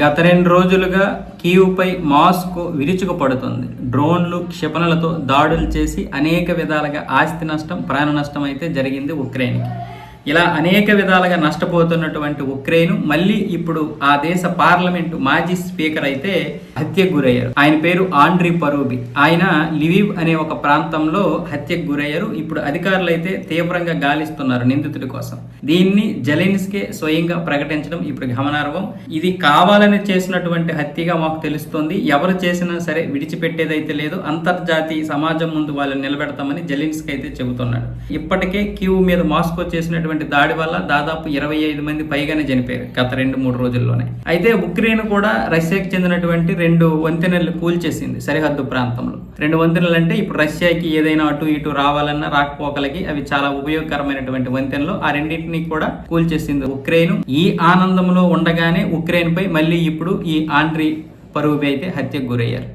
గత రెండు రోజులుగా కీవ్పై మాస్కో విరుచుకుపడుతుంది. డ్రోన్లు క్షిపణులతో దాడులు చేసి అనేక విధాలుగా ఆస్తి నష్టం ప్రాణ నష్టం అయితే జరిగింది ఉక్రెయిన్కి. ఇలా అనేక విధాలుగా నష్టపోతున్నటువంటి ఉక్రెయిన్ మళ్ళీ ఇప్పుడు ఆ దేశ పార్లమెంటు మాజీ స్పీకర్ అయితే హత్యకు గురయ్యారు. ఆయన పేరు ఆండ్రీ పరూబి. ఆయన లివివ్ అనే ఒక ప్రాంతంలో హత్యకు గురయ్యారు. ఇప్పుడు అధికారులు అయితే తీవ్రంగా గాలిస్తున్నారు నిందితుడి కోసం. దీన్ని జలెన్స్కే స్వయంగా ప్రకటించడం ఇప్పుడు గమనార్హం. ఇది కావాలని చేసినటువంటి హత్యగా మాకు తెలుస్తోంది. ఎవరు చేసినా సరే విడిచిపెట్టేదైతే లేదు. అంతర్జాతీయ సమాజం ముందు వాళ్ళు నిలబెడతామని జలెన్స్కి అయితే చెబుతున్నాడు. ఇప్పటికే క్యూ మీద మాస్కో చేసినటువంటి దాడి వల్ల దాదాపు ఇరవై ఐదు మంది పైగానే చనిపోయారు గత రెండు మూడు రోజుల్లోనే. అయితే ఉక్రెయిన్ కూడా రష్యాకి చెందినటువంటి రెండు వంతెనలు కూల్చేసింది సరిహద్దు ప్రాంతంలో. రెండు వంతెనలు అంటే ఇప్పుడు రష్యాకి ఏదైనా అటు ఇటు రావాలన్నా రాకపోకలకి అవి చాలా ఉపయోగకరమైనటువంటి వంతెనలు. ఆ రెండింటిని కూడా కూల్చేసింది ఉక్రెయిన్. ఈ ఆనందంలో ఉండగానే ఉక్రెయిన్ పై మళ్ళీ ఇప్పుడు ఈ ఆండ్రీ పరువుపై అయితే హత్యకు గురయ్యారు.